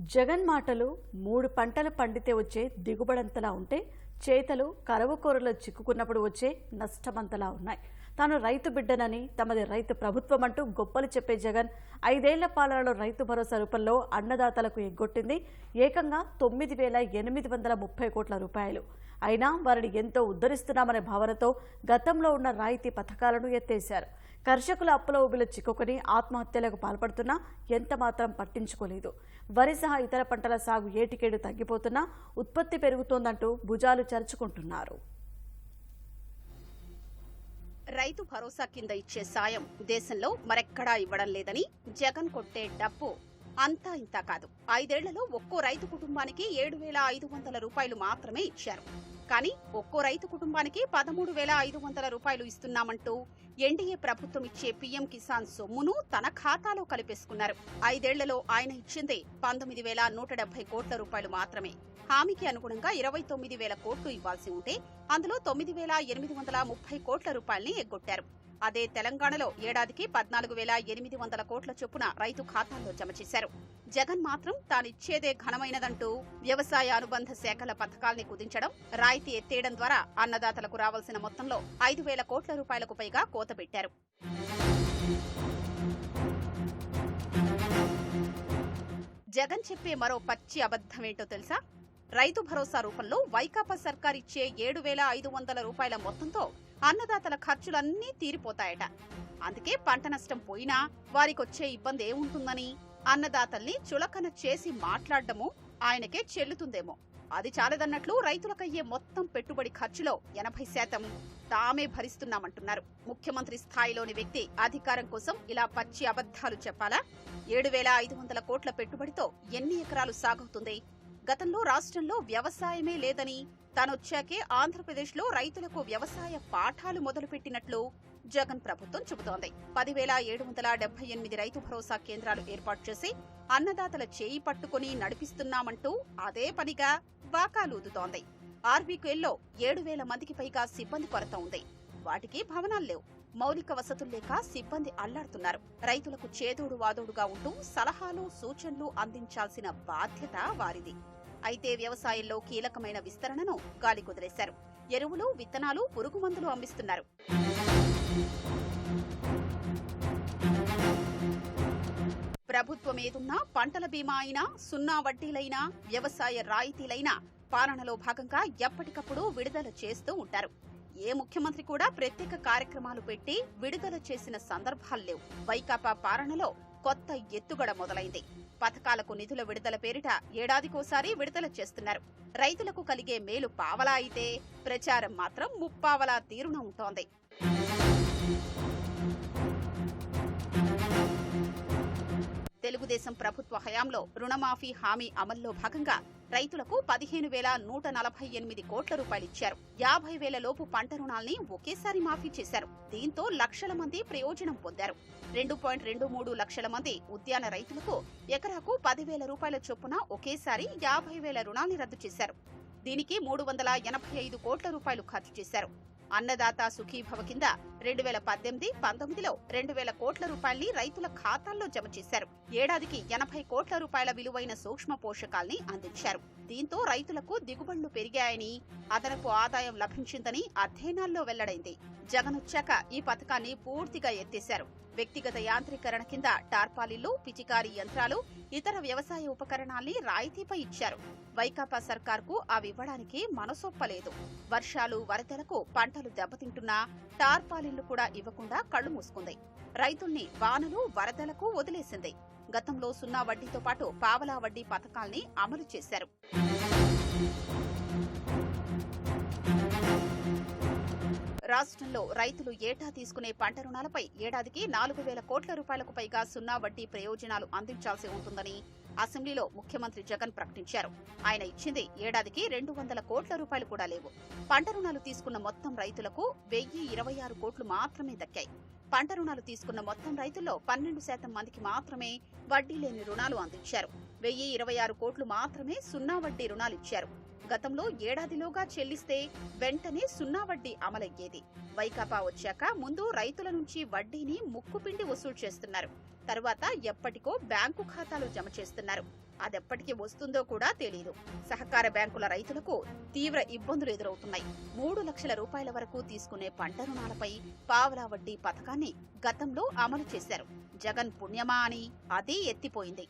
జగన్ మాటలు మూడు పంటలు పండితే వచ్చే దిగుబడంతలా ఉంటే చేతలు కరవు కూరలో చిక్కుకున్నప్పుడు వచ్చే నష్టమంతలా ఉన్నాయి. తాను రైతు బిడ్డనని తమది రైతు ప్రభుత్వం అంటూ గొప్పలు చెప్పే జగన్ ఐదేళ్ళ పాలనలో రైతు భరోసా రూపంలో అన్నదాతలకు ఎగ్గొట్టింది. ఏకంగా తొమ్మిది వేల ఎనిమిది వందల ముప్పై కోట్ల రూపాయలు. అయినా వారిని ఎంతో ఉద్ధరిస్తున్నామనే భావనతో గతంలో ఉన్న రాయితీ పథకాలను ఎత్తేశారు. కర్షకుల అప్పుల ఊబిలో చిక్కుకొని ఆత్మహత్యలకు పాల్పడుతున్నా ఎంత మాత్రం పట్టించుకోలేదు. వరి సహా ఇతర పంటల సాగు ఏటికేడు తగ్గిపోతున్నా ఉత్పత్తి పెరుగుతోందంటూ భుజాలు చరుచుకుంటున్నారు. రైతు భరోసా కింద ఇచ్చే సాయం దేశంలో మరెక్కడా ఇవ్వడం లేదని జగన్ కొట్టే డబ్బు అంతా ఇంత కాదు. ఐదేళ్ళలో ఒక్కో రైతు కుటుంబానికి ఏడు వేల ఐదు వందల రూపాయలు మాత్రమే ఇచ్చారు. కానీ ఒక్కో రైతు కుటుంబానికి పదమూడు వేల ఐదు వందల రూపాయలు ఇస్తున్నామంటూ ఎన్డీఏ ప్రభుత్వం ఇచ్చే పీఎం కిసాన్ సొమ్మును తన ఖాతాలో కలిపేసుకున్నారు. ఐదేళ్ళలో ఆయన ఇచ్చిందే పంతొమ్మిది వేల నూట డెబ్బై కోట్ల రూపాయలు మాత్రమే. హామీకి అనుగుణంగా ఇరవై తొమ్మిది వేల కోట్లు ఇవ్వాల్సి ఉంటే అందులో తొమ్మిది వేల ఎనిమిది వందల ముప్పై కోట్ల రూపాయల్ని ఎగ్గొట్టారు. అదే తెలంగాణలో ఏడాదికి పద్నాలుగు వేల ఎనిమిది వందల కోట్ల చొప్పున రైతు ఖాతాల్లో జమ చేశారు. జగన్ మాత్రం తానిచ్చేదే ఘనమైనదంటూ వ్యవసాయ అనుబంధ శాఖల పథకాల్ని కుదించడం రాయితీ ఎత్తేయడం ద్వారా అన్నదాతలకు రావాల్సిన మొత్తంలో ఐదు వేల కోట్ల రూపాయలకు పైగా కోత పెట్టారు. జగన్ చెప్పే మరో పచ్చి అబద్ధమేంటో తెలుసా? రైతు భరోసా రూపంలో వైకాపా సర్కార్ ఇచ్చే ఏడు వేల ఐదు వందల రూపాయల మొత్తంతో అన్నదాతల ఖర్చులన్నీ తీరిపోతాయట. అందుకే పంట నష్టం పోయినా వారికొచ్చే ఇబ్బంది ఏముంటుందని అన్నదాతల్ని చులకన చేసి మాట్లాడడము ఆయనకే చెల్లుతుందేమో. అది చాలదన్నట్లు రైతులకయ్యే మొత్తం పెట్టుబడి ఖర్చులో ఎనభై శాతం తామే భరిస్తున్నామంటున్నారు. ముఖ్యమంత్రి స్థాయిలోని వ్యక్తి అధికారం కోసం ఇలా పచ్చి అబద్ధాలు చెప్పాలా? ఏడు వేల ఐదు వందల కోట్ల పెట్టుబడితో ఎన్ని ఎకరాలు సాగుతుంది గతంలో రాష్ట్రంలో వ్యవసాయమే లేదని తానొచ్చాకే ఆంధ్రప్రదేశ్లో రైతులకు వ్యవసాయ పాఠాలు మొదలుపెట్టినట్లు జగన్ ప్రభుత్వం చెబుతోంది. పదివేల ఏడు వందల డెబ్బై ఎనిమిది రైతు భరోసా కేంద్రాలు ఏర్పాటు చేసి అన్నదాతల చేయి పట్టుకుని నడిపిస్తున్నామంటూ అదే పనిగా వాకాలూదుతోంది. ఆర్బీకేల్లో ఏడు వేల మందికి పైగా సిబ్బంది కొరత ఉంది. వాటికి భవనాలు లేవు. మౌలిక వసతులు లేక సిబ్బంది అల్లాడుతున్నారు. రైతులకు చేదోడు వాదోడుగా ఉంటూ సలహాలు సూచనలు అందించాల్సిన బాధ్యత వారిది. అయితే వ్యవసాయంలో కీలకమైన విస్తరణను గాలి కుదిలేశారు ఎరువులు విత్తనాలు పురుగు మందులు అమ్మిస్తున్నారు ప్రభుత్వం ఏదున్నా పంటల బీమా అయినా సున్నా వడ్డీలైనా వ్యవసాయ రాయితీలైనా పాలనలో భాగంగా ఎప్పటికప్పుడు విడుదల చేస్తూ ఉంటారు. ఏ ముఖ్యమంత్రి కూడా ప్రత్యేక కార్యక్రమాలు పెట్టి విడుదల చేసిన సందర్భాలు లేవు. వైకాపా పాలనలో కొత్త ఎత్తుగడ మొదలైంది. పథకాలకు నిధుల విడుదల పేరిట ఏడాదికోసారి విడుదల చేస్తున్నారు. రైతులకు కలిగే మేలు పావలా అయితే ప్రచారం మాత్రం ముప్పావలా తీరున ఉంటోంది. తెలుగుదేశం ప్రభుత్వ హయాంలో రుణమాఫీ హామీ అమల్లో భాగంగా రైతులకు పదిహేను వేల నూట నలభై ఎనిమిది కోట్ల రూపాయలు ఇచ్చారు. యాభై వేల లోపు పంట రుణాల్ని ఒకేసారి మాఫీ చేశారు. దీంతో లక్షల మంది ప్రయోజనం పొందారు. రెండు పాయింట్ రెండు మూడు లక్షల మంది ఉద్యాన రైతులకు ఎకరాకు పదివేల రూపాయల చొప్పున ఒకేసారి యాభై వేల రుణాల్ని రద్దు చేశారు. దీనికి మూడు వందల ఎనభై ఐదు కోట్ల రూపాయలు ఖర్చు చేశారు. అన్నదాత సుఖీభవ కింద రెండు వేల పద్దెనిమిది పంతొమ్మిదిలో రెండు వేల కోట్ల రూపాయల్ని రైతుల ఖాతాల్లో జమ చేశారు. ఏడాదికి ఎనభై కోట్ల రూపాయల విలువైన సూక్ష్మ పోషకాల్ని అందించారు. దీంతో రైతులకు దిగుబడులు పెరిగాయని అదనపు ఆదాయం లభించిందని అధ్యయనాల్లో వెల్లడైంది. జగనొచ్చాక ఈ పథకాన్ని పూర్తిగా ఎత్తేశారు. వ్యక్తిగత యాంత్రీకరణ కింద టార్పాలిన్లు పిచికారీ యంత్రాలు ఇతర వ్యవసాయ ఉపకరణాల్ని రాయితీపై ఇచ్చారు. వైకాపా సర్కార్కు అవి ఇవ్వడానికి మనసొప్పలేదు. వర్షాలు వరదలకు పంటలు దెబ్బతింటున్నా నీళ్ళు కూడా ఇవ్వకుండా కళ్ళు మూసుకుంది. రైతుల్ని వానలు వరదలకు వదిలేసింది. గతంలో సున్నా వడ్డీతో పాటు పావలా వడ్డీ పథకాల్ని అమలు చేశారు. రాష్ట్రంలో రైతులు ఏటా తీసుకునే పంట రుణాలపై ఏడాదికి నాలుగు వేల కోట్ల రూపాయలకు పైగా సున్నా వడ్డీ ప్రయోజనాలు అందించాల్సి ఉంటుందని అసెంబ్లీలో ముఖ్యమంత్రి జగన్ ప్రకటించారు. ఆయన ఇచ్చింది ఏడాదికి రెండు వందల కోట్ల రూపాయలు కూడా లేవు. పంట రుణాలు తీసుకున్న మొత్తం రైతులకు వెయ్యి ఇరవై ఆరు కోట్లు మాత్రమే దక్కాయి. పంట రుణాలు తీసుకున్న మొత్తం రైతుల్లో పన్నెండు శాతం మందికి మాత్రమే వడ్డీ లేని రుణాలు అందించారు. వెయ్యి ఇరవై ఆరు కోట్లు మాత్రమే సున్నా వడ్డీ రుణాలు ఇచ్చారు. గతంలో ఏడాదిలోగా చెల్లిస్తే వెంటనే సున్నా వడ్డీ అమలయ్యేది. వైకాపా వచ్చాక ముందు రైతుల నుంచి వడ్డీని ముక్కుపిండి వసూలు చేస్తున్నారు. తరువాత ఎప్పటికో బ్యాంకు ఖాతాలో జమ చేస్తున్నారు. అదెప్పటికి వస్తుందో కూడా తెలియదు సహకార బ్యాంకుల రైతులకు తీవ్ర ఇబ్బందులు ఎదురవుతున్నాయి. మూడు లక్షల రూపాయల వరకు తీసుకునే పంట రుణాలపై పావలా వడ్డీ పథకాన్ని గతంలో అమలు చేశారు. జగన్ పుణ్యమా అని అదే ఎత్తిపోయింది.